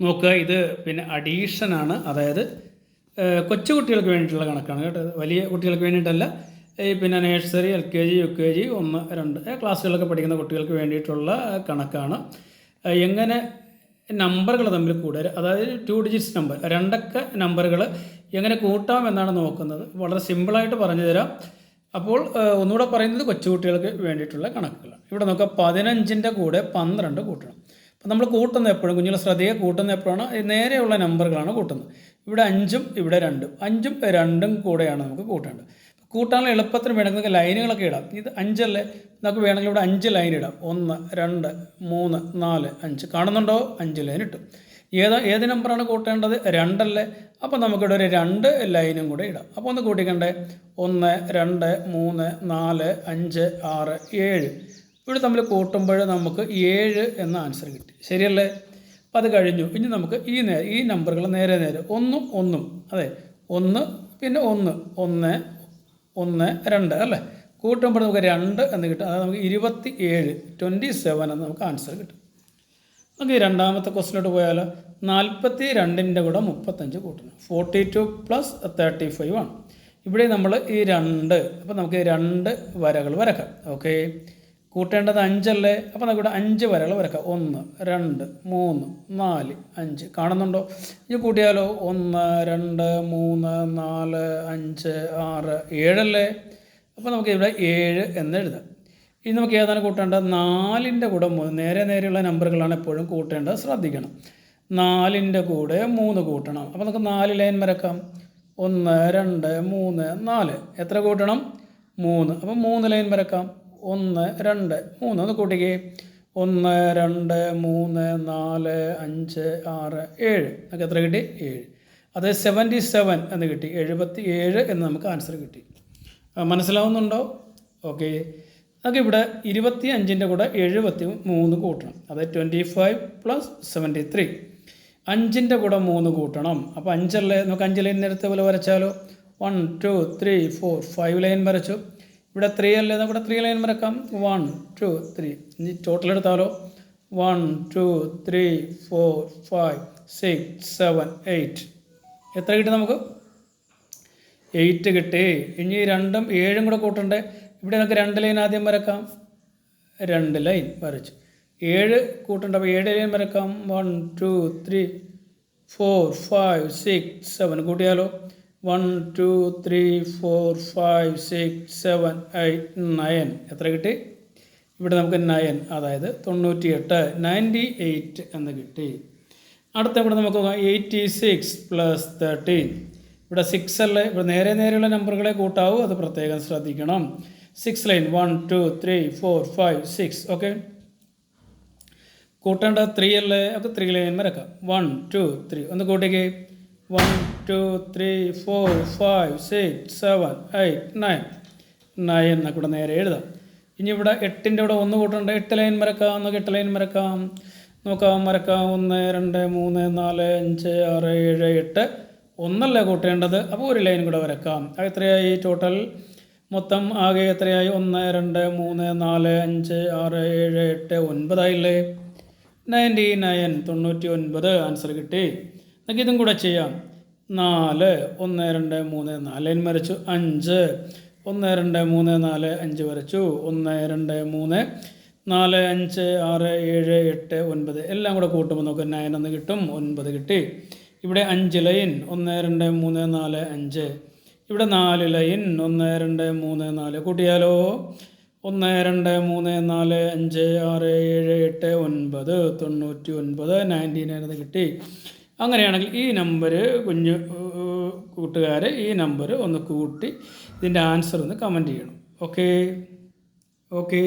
നോക്കുക. ഇത് പിന്നെ അഡീഷനാണ് അതായത് കൊച്ചു കുട്ടികൾക്ക് വേണ്ടിയിട്ടുള്ള കണക്കാണ് കേട്ടോ. വലിയ കുട്ടികൾക്ക് വേണ്ടിയിട്ടല്ല. ഈ പിന്നെ nursery L K G U K G ഒന്ന് രണ്ട് ക്ലാസ്സുകളിലൊക്കെ പഠിക്കുന്ന കുട്ടികൾക്ക് വേണ്ടിയിട്ടുള്ള കണക്കാണ്. എങ്ങനെ നമ്പറുകൾ തമ്മിൽ കൂടുതൽ അതായത് ടു ഡിജിറ്റ്സ് നമ്പർ രണ്ടൊക്കെ നമ്പറുകൾ എങ്ങനെ കൂട്ടാം എന്നാണ് നോക്കുന്നത്. വളരെ സിമ്പിളായിട്ട് പറഞ്ഞു തരാം. അപ്പോൾ ഒന്നുകൂടെ പറയുന്നത് കൊച്ചുകുട്ടികൾക്ക് വേണ്ടിയിട്ടുള്ള കണക്കുകളാണ്. ഇവിടെ നോക്കുക പതിനഞ്ചിന്റെ കൂടെ പന്ത്രണ്ട് കൂട്ടണം. നമ്മൾ കൂട്ടുന്നത് എപ്പോഴും കുഞ്ഞുങ്ങൾ ശ്രദ്ധയെ കൂട്ടുന്നത് എപ്പോഴാണ് നേരെയുള്ള നമ്പറുകളാണ് കൂട്ടുന്നത്. ഇവിടെ അഞ്ചും ഇവിടെ രണ്ടും. അഞ്ചും രണ്ടും കൂടെയാണ് നമുക്ക് കൂട്ടേണ്ടത്. കൂട്ടാനുള്ള എളുപ്പത്തിന് വേണമെങ്കിൽ നമുക്ക് ലൈനുകളൊക്കെ ഇടാം. ഇത് അഞ്ചല്ലേ? നമുക്ക് വേണമെങ്കിൽ ഇവിടെ അഞ്ച് ലൈൻ ഇടാം. ഒന്ന് രണ്ട് മൂന്ന് നാല് അഞ്ച്. കാണുന്നുണ്ടോ? അഞ്ച് ലൈൻ ഇട്ടു. ഏത് ഏത് നമ്പറാണ് കൂട്ടേണ്ടത്? രണ്ടല്ലേ? അപ്പോൾ നമുക്കിവിടെ ഒരു രണ്ട് ലൈനും കൂടെ ഇടാം. അപ്പോൾ ഒന്ന് കൂട്ടിക്കണ്ടേ? ഒന്ന് രണ്ട് മൂന്ന് നാല് അഞ്ച് ആറ് ഏഴ്. ഇവിടെ തമ്മിൽ കൂട്ടുമ്പോൾ നമുക്ക് ഏഴ് എന്ന ആൻസർ കിട്ടി. ശരിയല്ലേ? അപ്പം അത് കഴിഞ്ഞു. ഇനി നമുക്ക് ഈ നേ ഈ നമ്പറുകൾ നേരെ നേരെ. ഒന്നും ഒന്നും. അതെ. ഒന്ന് പിന്നെ ഒന്ന്. ഒന്ന് ഒന്ന് രണ്ട്. അല്ലേ? കൂട്ടുമ്പോൾ നമുക്ക് രണ്ട് എന്ന് കിട്ടും. അതായത് നമുക്ക് ഇരുപത്തി ഏഴ് ട്വന്റി സെവൻ എന്ന് നമുക്ക് ആൻസർ കിട്ടും. നമുക്ക് ഈ രണ്ടാമത്തെ ക്വസ്റ്റിലോട്ട് പോയാൽ നാൽപ്പത്തി രണ്ടിന്റെ കൂടെ മുപ്പത്തഞ്ച് കൂട്ടണം. Forty two plus thirty five ആണ്. ഇവിടെ നമ്മൾ ഈ രണ്ട് അപ്പോൾ നമുക്ക് രണ്ട് വരകൾ വരക്കാം. ഓക്കെ കൂട്ടേണ്ടത് അഞ്ചല്ലേ? അപ്പോൾ നമുക്കിവിടെ അഞ്ച് വരകൾ വരക്കാം. ഒന്ന് രണ്ട് മൂന്ന് നാല് അഞ്ച്. കാണുന്നുണ്ടോ? ഇത് കൂട്ടിയാലോ? ഒന്ന് രണ്ട് മൂന്ന് നാല് അഞ്ച് ആറ് ഏഴല്ലേ? അപ്പോൾ നമുക്ക് ഇവിടെ ഏഴ് എന്ന് എഴുതാം. ഇനി നമുക്ക് ഏതാണ് കൂട്ടേണ്ടത്? നാലിന്റെ കൂടെ മൂന്ന് നേരെ നേരെയുള്ള നമ്പറുകളാണ് എപ്പോഴും കൂട്ടേണ്ടത്. ശ്രദ്ധിക്കണം. നാലിന്റെ കൂടെ മൂന്ന് കൂട്ടണം. അപ്പോൾ നമുക്ക് നാല് ലൈൻ വരക്കാം. ഒന്ന് രണ്ട് മൂന്ന് നാല്. എത്ര കൂട്ടണം? മൂന്ന്. അപ്പോൾ മൂന്ന് ലൈൻ വരക്കാം. ഒന്ന് രണ്ട്. മൂന്ന് ഒന്ന് കൂട്ടിക്കേ. ഒന്ന് രണ്ട് മൂന്ന് നാല് അഞ്ച് ആറ് ഏഴ്. നമുക്ക് എത്ര കിട്ടി? ഏഴ്. അത് സെവന്റി സെവൻ എന്ന് കിട്ടി. എഴുപത്തി ഏഴ് എന്ന് നമുക്ക് ആൻസർ കിട്ടി. മനസ്സിലാവുന്നുണ്ടോ? ഓക്കെ നമുക്ക് ഇവിടെ ഇരുപത്തി അഞ്ചിന്റെ കൂടെ എഴുപത്തി മൂന്ന് കൂട്ടണം. അത് twenty five plus seventy three അഞ്ചിന്റെ കൂടെ മൂന്ന് കൂട്ടണം. അപ്പോൾ അഞ്ചല്ലേ? നമുക്ക് അഞ്ച് ലൈൻ നേരത്തെ പോലെ വരച്ചാലോ? One two three four five line വരച്ചു. ഇവിടെ ത്രീ അല്ലേ? നമുക്ക് ത്രീ ലൈൻ വരക്കാം വൺ ടു ത്രീ ഇനി ടോട്ടൽ എടുത്താലോ? One two three four five six seven eight എത്ര കിട്ടി നമുക്ക്? എയ്റ്റ് കിട്ടി. ഇനി രണ്ടും ഏഴും കൂടെ കൂട്ടണ്ടേ? ഇവിടെ നമുക്ക് രണ്ട് ലൈൻ ആദ്യം വരക്കാം രണ്ട് ലൈൻ വരച്ചു ഏഴ് കൂട്ടണ്ട അപ്പോൾ ഏഴ് ലൈൻ വരക്കാം one two three four five six seven കൂട്ടിയാലോ? One two three four five six seven eight nine. എത്ര കിട്ടി? ഇവിടെ നമുക്ക് നയൻ അതായത് തൊണ്ണൂറ്റി എട്ട് നയന്റി എയ്റ്റ് എന്ന് കിട്ടി. അടുത്ത ഇവിടെ നമുക്ക് എയ്റ്റി സിക്സ് പ്ലസ് തേർട്ടീൻ. ഇവിടെ സിക്സ് അല്ലേ? ഇവിടെ നേരെ നേരെയുള്ള നമ്പറുകളെ കൂട്ടാവൂ. അത് പ്രത്യേകം ശ്രദ്ധിക്കണം. Six line one two three four five six okay കൂട്ടേണ്ട three അല്ലേ? അപ്പോൾ ത്രീ ലൈൻ വരക്കാം വൺ ടു ത്രീ ഒന്ന് കൂട്ടിക്കേ. One two three four five six seven eight nine nine എന്നൊക്കെ ഇവിടെ നേരെ എഴുതാം. ഇനി ഇവിടെ എട്ടിന്റെ ഇവിടെ ഒന്ന് കൂട്ടണ്ട? എട്ട് ലൈൻ വരക്കാം നമുക്ക് എട്ട് ലൈൻ വരക്കാം നോക്കാം വരക്കാം ഒന്ന് രണ്ട് മൂന്ന് നാല് അഞ്ച് ആറ് ഏഴ് എട്ട്. ഒന്നല്ലേ കൂട്ടേണ്ടത്? അപ്പോൾ ഒരു ലൈൻ കൂടെ വരക്കാം. അത് എത്രയായി? ടോട്ടൽ മൊത്തം ആകെ എത്രയായി? ഒന്ന് രണ്ട് മൂന്ന് നാല് അഞ്ച് ആറ് ഏഴ് എട്ട് ഒൻപതായില്ലേ? നയന്റി നയൻ തൊണ്ണൂറ്റി ഒൻപത്. ആൻസർ കിട്ടി. നമുക്ക് ഇതും കൂടെ ചെയ്യാം. നാല് ഒന്ന് രണ്ട് മൂന്ന് നാല്. ലൈൻ വരച്ചു. അഞ്ച് ഒന്ന് രണ്ട് മൂന്ന് നാല് അഞ്ച് വരച്ചു. ഒന്ന് രണ്ട് മൂന്ന് നാല് അഞ്ച് ആറ് ഏഴ് എട്ട് ഒൻപത്. എല്ലാം കൂടെ കൂട്ടുമ്പോൾ നമുക്ക് നയൻ എന്ന് കിട്ടും. ഒൻപത് കിട്ടി. ഇവിടെ അഞ്ച് ലൈൻ. ഒന്ന് രണ്ട് മൂന്ന് നാല് അഞ്ച്. ഇവിടെ നാല് ലൈൻ. ഒന്ന് രണ്ട് മൂന്ന് നാല്. കൂട്ടിയാലോ? ഒന്ന് രണ്ട് മൂന്ന് നാല് അഞ്ച് ആറ് ഏഴ് എട്ട് ഒൻപത്. തൊണ്ണൂറ്റി ഒൻപത്. നയന്റി നയൻ എന്ന് കിട്ടി. അങ്ങനെയാണെങ്കിൽ ഈ നമ്പർ കുഞ്ഞ് കൂട്ടുകാർ ഈ നമ്പർ ഒന്ന് കൂട്ടി ഇതിന്റെ ആൻസർ ഒന്ന് കമന്റ് ചെയ്യണം. ഓക്കേ? ഓക്കേ?